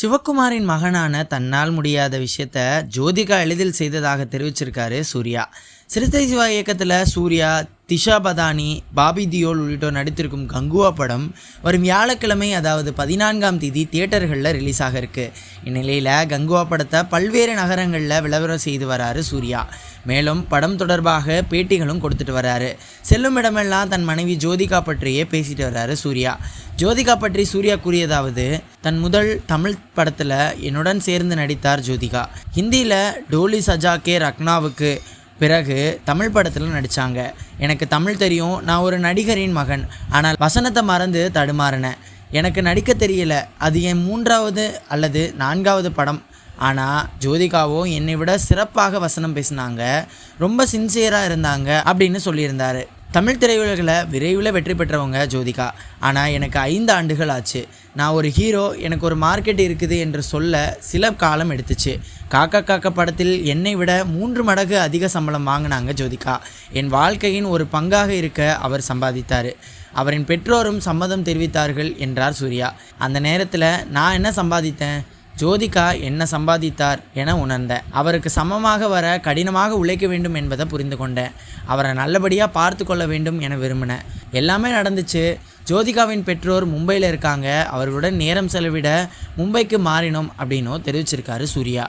சிவகுமாரின் மகனான தன்னால் முடியாத விஷயத்த ஜோதிகா எளிதில் செய்ததாக தெரிவிச்சிருக்காரு சூர்யா. சிறுத்தை சிவா இயக்கத்தில் சூர்யா திஷா பதானி பாபி தியோல் உள்ளிட்டோர் நடித்திருக்கும் கங்குவா படம் வரும் வியாழக்கிழமை அதாவது பதினான்காம் தேதி தியேட்டர்களில் ரிலீஸ் ஆகிருக்கு இந்நிலையில் கங்குவா படத்தை பல்வேறு நகரங்களில் விளம்பரம் செய்து வராரு சூர்யா. மேலும் படம் தொடர்பாக பேட்டிகளும் கொடுத்துட்டு வராரு. செல்லும் இடமெல்லாம் தன் மனைவி ஜோதிகா பற்றியே பேசிட்டு வராரு சூர்யா. ஜோதிகா பற்றி சூர்யா கூறியதாவது தன் முதல் தமிழ் படத்தில் என்னுடன் சேர்ந்து நடித்தார் ஜோதிகா. ஹிந்தியில் டோலி சஜா கே ரக்னாவுக்கு பிறகு தமிழ் படத்தில் நடித்தாங்க எனக்கு தமிழ் தெரியும். நான் ஒரு நடிகரின் மகன். ஆனால் வசனத்தை மறந்து தடுமாறினேன் எனக்கு நடிக்க தெரியல. அது என் மூன்றாவது அல்லது நான்காவது படம். ஆனால் ஜோதிகாவோ என்னை விட சிறப்பாக வசனம் பேசினாங்க. ரொம்ப சின்சியராக இருந்தாங்க அப்படின்னு சொல்லியிருந்தாரு. தமிழ் திரையுலகில் விரைவில் வெற்றி பெற்றவங்க ஜோதிகா. ஆனால் எனக்கு ஐந்து ஆண்டுகள் ஆச்சு. நான் ஒரு ஹீரோ எனக்கு ஒரு மார்க்கெட் இருக்குது என்று சொல்ல சில காலம் எடுத்துச்சு. காக்கா காக்கா படத்தில் என்னை விட மூன்று மடங்கு அதிக சம்பளம் வாங்கினாங்க ஜோதிகா. என் வாழ்க்கையின் ஒரு பங்காக இருக்க அவர் சம்பாதித்தார். அவரின் பெற்றோரும் சம்மதம் தெரிவித்தார்கள் என்றார் சூர்யா. அந்த நேரத்தில் நான் என்ன சம்பாதித்தேன்? ஜோதிகா என்ன சம்பாதித்தார் என உணர்ந்தேன் அவருக்கு சமமாக வர கடினமாக உழைக்க வேண்டும் என்பதை புரிந்து கொண்டேன் அவரை நல்லபடியாக பார்த்து கொள்ள வேண்டும் என விரும்பினேன் எல்லாமே நடந்துச்சு. ஜோதிகாவின் பெற்றோர் மும்பையில் இருக்காங்க. அவர்களுடன் நேரம் செலவிட மும்பைக்கு மாறினோம் அப்படின்னும் தெரிவிச்சிருக்காரு சூர்யா.